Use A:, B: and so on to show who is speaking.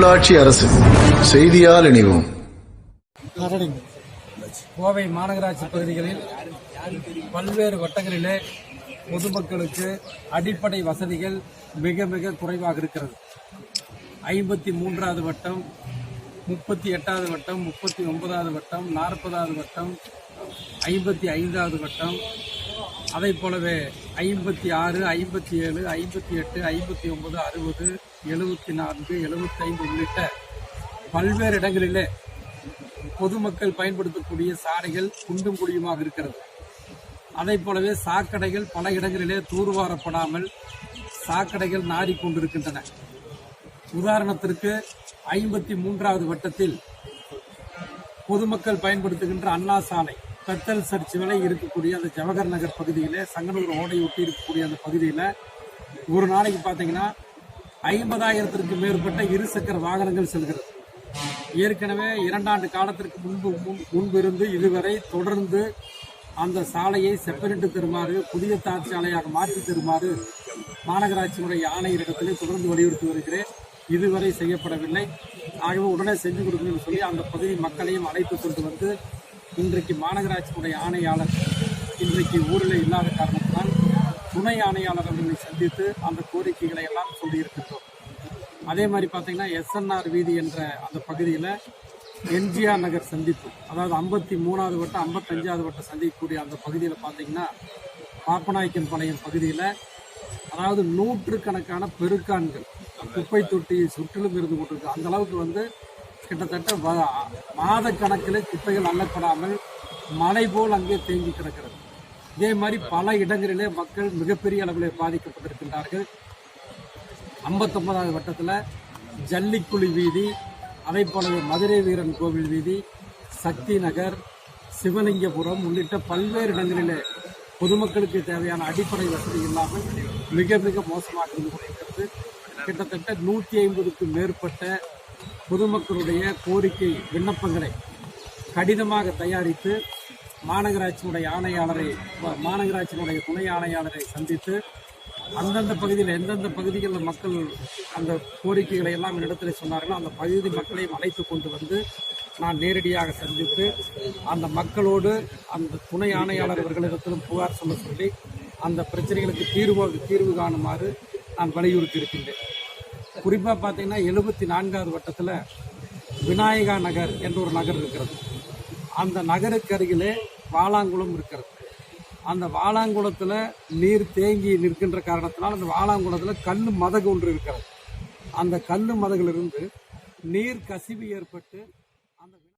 A: உள்ளாட்சி அரசு. செய்தியால் இணைவோம்.
B: கோவை மாநகராட்சி பகுதிகளில் பல்வேறு வட்டங்களிலே பொதுமக்களுக்கு அடிப்படை வசதிகள் மிக மிக குறைவாக இருக்கிறது. ஐம்பத்தி மூன்றாவது வட்டம் முப்பத்தி எட்டாவது வட்டம் முப்பத்தி ஒன்பதாவது வட்டம் நாற்பதாவது வட்டம் ஐம்பத்தி ஐந்தாவது வட்டம் அதை போலவே ஐம்பத்தி ஆறு ஐம்பத்தி ஏழு ஐம்பத்தி எட்டு ஐம்பத்தி ஒன்பது அறுபது எழுபத்தி நான்கு எழுபத்தைந்து உள்ளிட்ட பல்வேறு இடங்களிலே பொதுமக்கள் பயன்படுத்தக்கூடிய சாலைகள் குண்டும் குழியுமாக இருக்கிறது. அதை போலவே சாக்கடைகள் பல இடங்களிலே தூர்வாரப்படாமல் சாக்கடைகள் நாறிக்கொண்டிருக்கின்றன உதாரணத்திற்கு ஐம்பத்தி மூன்றாவது வட்டத்தில் பொதுமக்கள் பயன்படுத்துகின்ற அண்ணா சாலை. பெத்தல் சர்ச் வரை இருக்கக்கூடிய அந்த ஜவஹர் நகர் பகுதியில் சங்கனூர் ஓடை ஒட்டி இருக்கக்கூடிய அந்த பகுதியில் ஒரு நாளைக்கு பார்த்தீங்கன்னா ஐம்பதாயிரத்திற்கு மேற்பட்ட இருசக்கர வாகனங்கள் செல்கிறது. ஏற்கனவே இரண்டாண்டு காலத்திற்கு முன்பு முன்- முன்பிருந்து இதுவரை தொடர்ந்து அந்த சாலையை செப்பனிட்டு தருமாறு புதிய தார் சாலையாக மாற்றி தருமாறு மாநகராட்சியினுடைய ஆணையரிடத்திலே தொடர்ந்து வலியுறுத்தி வருகிறேன். இதுவரை செய்யப்படவில்லை. ஆகவே உடனே செஞ்சு கொடுக்கணும்னு சொல்லி அந்த பகுதி மக்களையும் அழைத்து கொண்டு வந்து இன்றைக்கு மாநகராட்சியினுடைய ஆணையாளர் இன்றைக்கு ஊரில் இல்லாத காரணத்தினால் துணை ஆணையாளர் அவர்களை சந்தித்து அந்த கோரிக்கைகளை எல்லாம் சொல்லியிருக்கின்றோம். அதே மாதிரி பார்த்தீங்கன்னா எஸ்என்ஆர் வீதி என்ற அந்த பகுதியில் எம்ஜிஆர் நகர் சந்திப்பு அதாவது ஐம்பத்தி மூணாவது வட்டம் ஐம்பத்தஞ்சாவது வட்டம் சந்திக்கக்கூடிய அந்த பகுதியில் பார்த்தீங்கன்னா பாப்பநாயக்கன் பாளையம் பகுதியில் அதாவது நூற்றுக்கணக்கான பெருக்கான்கள் குப்பை தொட்டி சுற்றிலும் இருந்து கொண்டிருக்கு. அந்த அளவுக்கு வந்து கிட்டத்தட்ட மாத கணக்கில் குப்பைகள் அள்ளப்படாமல் மலை போல் அங்கே தேங்கி கிடக்கிறது. இதே மாதிரி பல இடங்களிலே மக்கள் மிகப்பெரிய அளவில் பாதிக்கப்பட்டிருக்கின்றார்கள். ஐம்பத்தொன்பதாவது வட்டத்தில் ஜல்லிக்குழி வீதி அதே போலவே மதுரை வீரன் கோவில் வீதி சக்தி நகர் சிவலிங்கபுரம் உள்ளிட்ட பல்வேறு இடங்களிலே பொதுமக்களுக்கு தேவையான அடிப்படை வசதி இல்லாமல் மிக மிக மோசமாக இருந்து கொண்டிருக்கிறது. கிட்டத்தட்ட நூற்றி ஐம்பதுக்கும் மேற்பட்ட பொதுமக்களுடைய கோரிக்கை விண்ணப்பங்களை கடிதமாக தயாரித்து மாநகராட்சியினுடைய ஆணையாளரை மாநகராட்சியினுடைய துணை ஆணையாளரை சந்தித்து அந்தந்த பகுதியில் எந்தெந்த பகுதிகளில் மக்கள் அந்த கோரிக்கைகளை எல்லாம் இடத்துல சொன்னார்களோ அந்த பகுதி மக்களையும் அழைத்து கொண்டு வந்து நான் நேரடியாக சந்தித்து அந்த மக்களோடு அந்த துணை ஆணையாளர் அவர்களிடத்திலும் புகார் சொல்ல சொல்லி அந்த பிரச்சனைகளுக்கு தீர்வு தீர்வு காணுமாறு நான் வலியுறுத்தி இருக்கின்றேன். குறிப்பாக பார்த்தீங்கன்னா எழுபத்தி நான்காவது வட்டத்தில் விநாயகா நகர் என்ற ஒரு நகர் இருக்கிறது. அந்த நகருக்கு அருகிலே வாலாங்குளம் இருக்கிறது. அந்த வாலாங்குளத்தில் நீர் தேங்கி நிற்கின்ற காரணத்தினால் அந்த வாலாங்குளத்தில் கல் மதகு ஒன்று இருக்கிறது. அந்த கல் மதகிலிருந்து நீர் கசிவு ஏற்பட்டு